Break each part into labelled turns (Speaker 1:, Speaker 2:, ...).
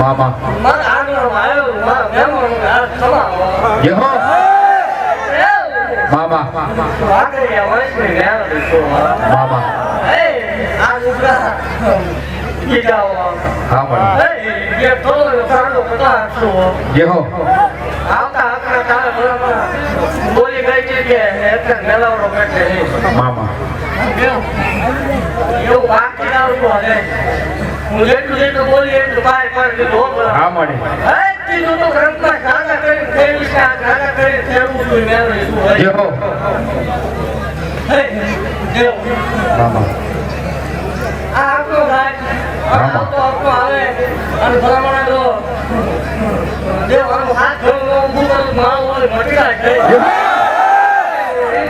Speaker 1: બાબા. યહો. બાબા. બાબા.
Speaker 2: હે,
Speaker 1: મળી. યહો.
Speaker 2: આવતા બોલી ગઈ છે કે એટલે મેલાવડો
Speaker 1: મામા
Speaker 2: એવું બાકી ના હું જેટલું જેટલું બોલી એટલું પાય પાડી દીધું હો બરાબર.
Speaker 1: હા મળી
Speaker 2: હે, કીધું તો ગ્રંથમાં ઘાગા કરી ફેરવી છે, આ ગાગા કરીને ફેરવું હતું, મેળવી હતું, હે.
Speaker 1: યહો
Speaker 2: હે, જેવું.
Speaker 1: મામા
Speaker 2: આ આપણો થાય. આ આવતો આવતો આવે અને ભલામણા જો જે આમ હાથ જોડો ઊભું કરું માળો હોય મટી જાય છે. એ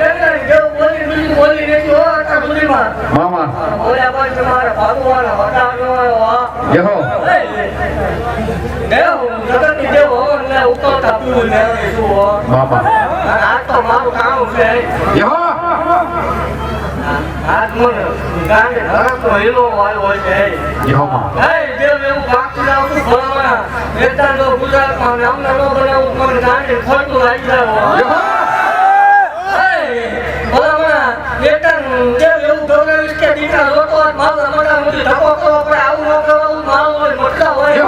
Speaker 2: કરીને જેવું બોલી બીજું બોલી નહીં જો આટલા સુધીમાં.
Speaker 1: મામા
Speaker 2: બોલ્યા પછી મારા ભગવાન વટાવવાનો વા.
Speaker 1: યહો
Speaker 2: હે, દેવ, જગતની દેવ હવનને ઉકળતા પીવું ને હવે શું હો.
Speaker 1: બાબા
Speaker 2: અને આ તો મારું કામ છે.
Speaker 1: યહો
Speaker 2: આજ મને ગાંડે ધરમનો હીરો વાળો હોય છે.
Speaker 1: યહો
Speaker 2: હે, એવું બાકી આવતું ગુજરાતમાં અમને ન બનાવું મને ગાંડે ખોટું લાગી જાય હો.
Speaker 1: યહો
Speaker 2: હે, ભલામણા એકતા જેમ એવું ગૌરવીશ કે દીકરા લોકો હોય, માવડા મોટા મોટી ધક્કો કરવો પડે, આવું ન કરવું, માવો હોય, મટકા હોય.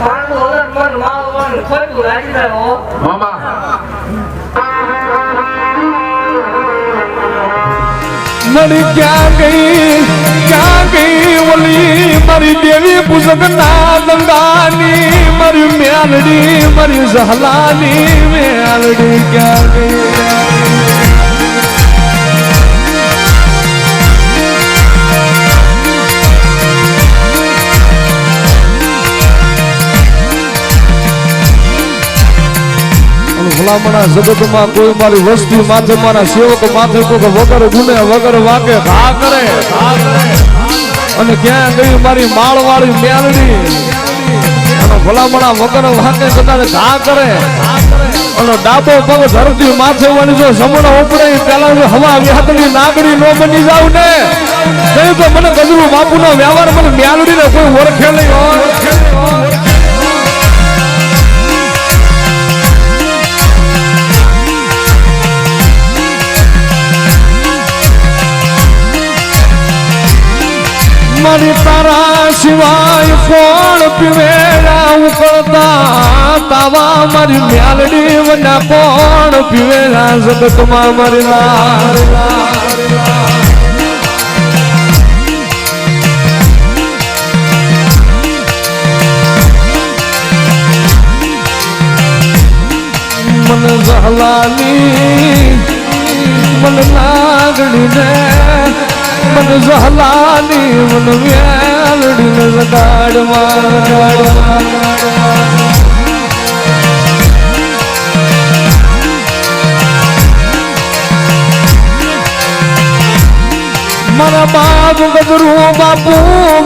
Speaker 2: ભાંડું હલન મન માવો મન ખોટું લાગી જાય
Speaker 1: મામા
Speaker 3: મરી મેલડી મારી ઝહલાની મેલડી ક્યાં ગઈ ભલામણા જગતમાં કોઈ મારી વસ્તી માથે, મારા સેવક માથે કોઈ વગર ગુને, વગર વાકે, ઘા કરે. અને ક્યાં ગઈ મારી માળવાળી મેલડી? અને ભલામણા વગર વાકે કદાચ ઘા કરે. અને ડાબો પગ ધરતી માથે વળી જો સમણ ઉપડે પેલા હવા વ્યાતની નાગડી નો બની જાવ ને. નહીં તો મને ગજરું બાપુનો વ્યવહાર મને મેલડી ને કોઈ ઓળખે નહીં. તારા સિવાય કોણ પીવેલા ઉકળતા? તાવા મારી મ્યાલડી વના કોણ પીવેલા જગતમાં મરેલા મન ઝહલાની મન નાગણી ને મન ઝહલાની મન વ્યાલડી ને લગાડ મારા બાપ ગજરું બાપુ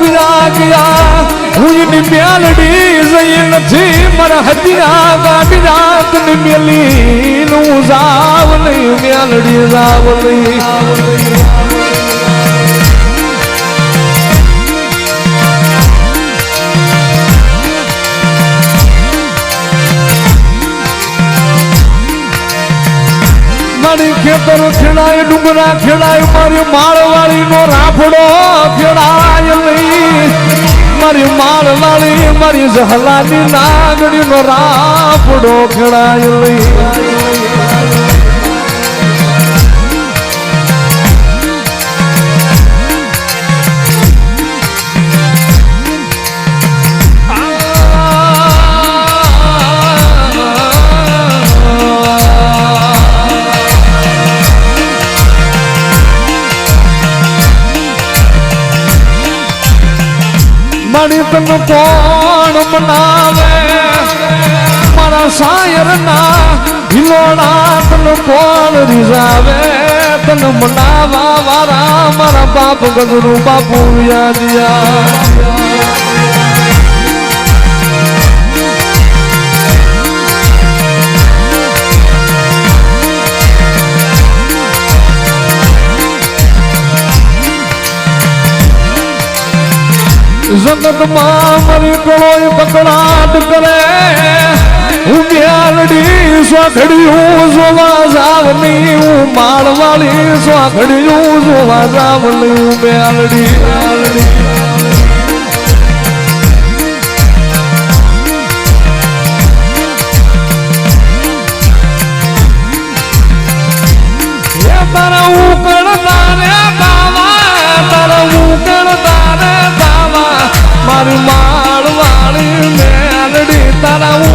Speaker 3: વિરાગ્યા હું એની મ્યાલડી જઈ નથી, મારા હતિયા ગાડી રાતની મેલી નું જાવ નહીં મ્યાલડી જાવ નહીં. મારી ખેતર ખેડાય, ડુંગરા ખેડાય, મારી માળવાળી નો રાફડો ખેડાય લઈ મારી માળવાળી, મારી જહલાની નાગડી નો રાફડો ખેડાય લઈ મારી તન કોણ મનાવે? મારા શાયર ના હિલોડા તને કોણ રીઝાવે? તને મનાવા વાળા મારા બાપ ગજરું બાપુ યાદિયા જગતમાં મારી કોઈ પકડાટ કરે. હું બિયારડી સોખડી હું જોવા જાવની હું માળવાળી સોખડી હું જોવા જાવની હું બિયારડી મારા thought I would.